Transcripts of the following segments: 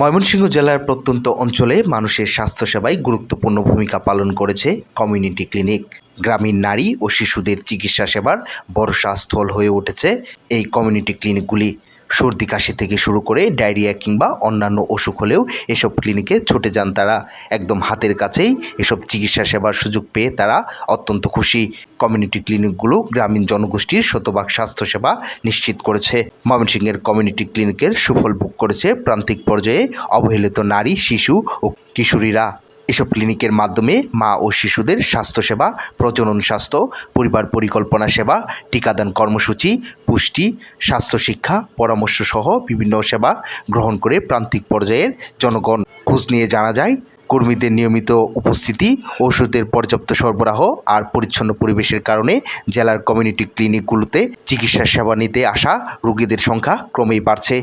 ময়মনসিংহ জেলার প্রত্যন্ত অঞ্চলে মানুষের স্বাস্থ্যসেবায় গুরুত্বপূর্ণ ভূমিকা পালন করেছে কমিউনিটি ক্লিনিক। গ্রামীণ নারী ও শিশুদের চিকিৎসা সেবার বড় স্থল হয়ে উঠেছে এই কমিউনিটি ক্লিনিকগুলি। সর্দি কাশি থেকে শুরু করে ডায়রিয়া কিংবা অন্যান্য অসুখ হলেও এসব ক্লিনিকে ছুটে যান তারা। একদম হাতের কাছেই এসব চিকিৎসা সেবার সুযোগ পেয়ে তারা অত্যন্ত খুশি। কমিউনিটি ক্লিনিকগুলো গ্রামীণ জনগোষ্ঠীর শতভাগ স্বাস্থ্যসেবা নিশ্চিত করেছে। ময়মনসিংহের কমিউনিটি ক্লিনিকের সুফল ভোগ করেছে প্রান্তিক পর্যায়ে অবহেলিত নারী, শিশু ও কিশোরীরা। এসব ক্লিনিকের মাধ্যমে মা ও শিশুদের স্বাস্থ্যসেবা, প্রজনন স্বাস্থ্য, পরিবার পরিকল্পনা সেবা, টিকাদান কর্মসূচি, পুষ্টি স্বাস্থ্য শিক্ষা পরামর্শ সহ বিভিন্ন সেবা গ্রহণ করে প্রান্তিক পর্যায়ের জনগণ খোঁজ নিয়ে জানা যায় কর্মীদের নিয়মিত উপস্থিতি, ওষুধের পর্যাপ্ত সরবরাহ আর পরিচ্ছন্ন পরিবেশের কারণে জেলার কমিউনিটি ক্লিনিকগুলোতে চিকিৎসা সেবা নিতে আসা রোগীদের সংখ্যা ক্রমেই বাড়ছে।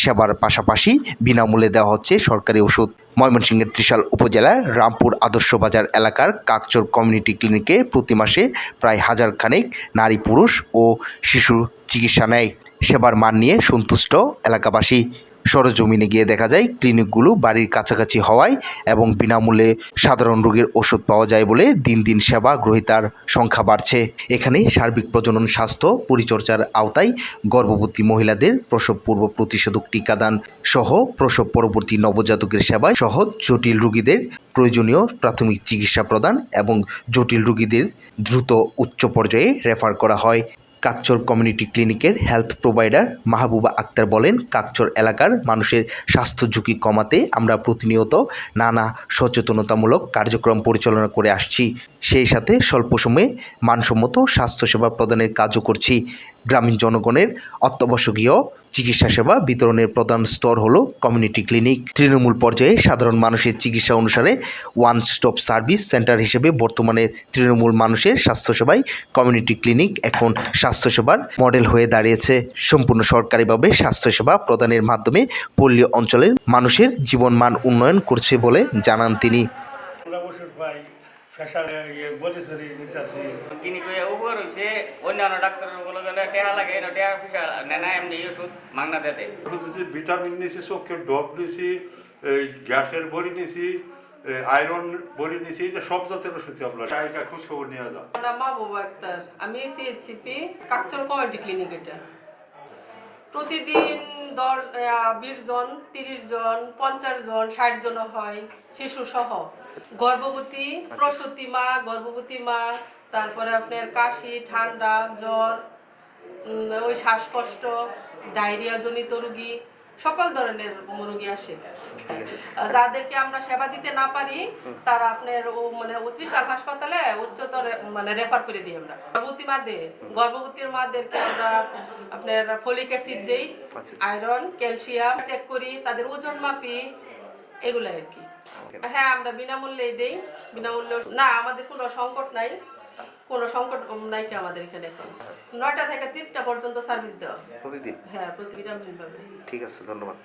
সেবার পাশাপাশি বিনামূল্যে দেওয়া হচ্ছে সরকারি ওষুধ। ময়মনসিংহের ত্রিশাল উপজেলার রামপুর আদর্শ বাজার এলাকার কাকচোর কমিউনিটি ক্লিনিকে প্রতি মাসে প্রায় হাজার খানেক নারী পুরুষ ও শিশু চিকিৎসা নেয়। সেবার মান নিয়ে সন্তুষ্ট এলাকাবাসী। সরজমিনে গিয়ে দেখা যায় ক্লিনিকগুলো বাড়ির কাছাকাছি হওয়ায় এবং বিনামূল্যে সাধারণ রোগের ওষুধ পাওয়া যায় বলে দিন দিন সেবা গ্রহীতার সংখ্যা বাড়ছে। এখানে সার্বিক প্রজনন, স্বাস্থ্য পরিচর্যার আওতায় গর্ভবতী মহিলাদের প্রসব পূর্ব প্রতিষেধক টিকাদান সহ প্রসব পরবর্তী নবজাতকের সেবায় সহজ জটিল রোগীদের প্রয়োজনীয় প্রাথমিক চিকিৎসা প্রদান এবং জটিল রোগীদের দ্রুত উচ্চ পর্যায়ে রেফার করা হয়। কাকচর কমিউনিটি ক্লিনিকের হেলথ প্রোভাইডার মাহবুবা আক্তার বলেন, কাকচর এলাকার মানুষের স্বাস্থ্য ঝুঁকি কমাতে আমরা প্রতিনিয়ত নানা সচেতনতামূলক কার্যক্রম পরিচালনা করে আসছি। সেই সাথে স্বল্প সময়ে মানসম্মত স্বাস্থ্যসেবা প্রদানের কাজও করছি। গ্রামীণ জনগণের অত্যাবশ্যকীয় চিকিৎসা সেবা বিতরণের প্রধান স্তর হলো কমিউনিটি ক্লিনিক তৃণমূল পর্যায়ে সাধারণ মানুষের চিকিৎসা অনুসারে ওয়ান স্টপ সার্ভিস সেন্টার হিসেবে বর্তমানে তৃণমূল মানুষের স্বাস্থ্যসেবায় কমিউনিটি ক্লিনিক এখন স্বাস্থ্যসেবার মডেল হয়ে দাঁড়িয়েছে। সম্পূর্ণ সরকারিভাবে স্বাস্থ্যসেবা প্রদানের মাধ্যমে পল্লী অঞ্চলের মানুষের জীবনমান উন্নয়ন করছে বলে জানান তিনি। ইয়ে নিতেছি। কইয়া উপকার অন্যান্য ডাক্তারের বলে গেলে টেহা লাগে না টেহা পয়সা নেনা এমনি ওষুধ মাংনা দেতে বুঝেছি ভিটামিন নিছি চোখের ডব নিছি এই গ্যাসের বড়ি নিছি আয়রন বড়ি নিছি যে সব জাতের ওষুধ আমরা টাইকা খোঁজ খবর নিয়ে যাও। আমার নাম মাহবুবা আক্তার। আমি সিএইচসিপি কাকচর কমিউনিটি ক্লিনিক এটা। প্রতিদিন দশ বিশ জন তিরিশ জন পঞ্চাশ জন ষাট জনও হয় শিশুসহ গর্ভবতী প্রসূতি মা গর্ভবতী মা তারপরে আপনার কাশি ঠান্ডা জ্বর ওই শ্বাসকষ্ট ডায়রিয়া জনিত রোগী সকল ধরনের রোগী আসে। যাদেরকে আমরা সেবা দিতে না পারি তারা আপনার ও মানে ত্রিশাল হাসপাতালে উচ্চতর মানে রেফার করে দিই আমরা। গর্ভবতী মাদের গর্ভবতীর মাদেরকে আমরা আপনার ফলিক অ্যাসিড দেই আয়রন ক্যালসিয়াম চেক করি তাদের ওজন মাপি এগুলো আর কি। হ্যাঁ আমরা বিনামূল্যেই দেই। বিনামূল্যে না আমাদের কোনো সংকট নাই। কোনো সংকট নাই কি আমাদের এখানে এখন। নয়টা থেকে তিনটা পর্যন্ত সার্ভিস দেওয়া। হয়। প্রতিদিন হ্যাঁ প্রতি ঠিক আছে ধন্যবাদ।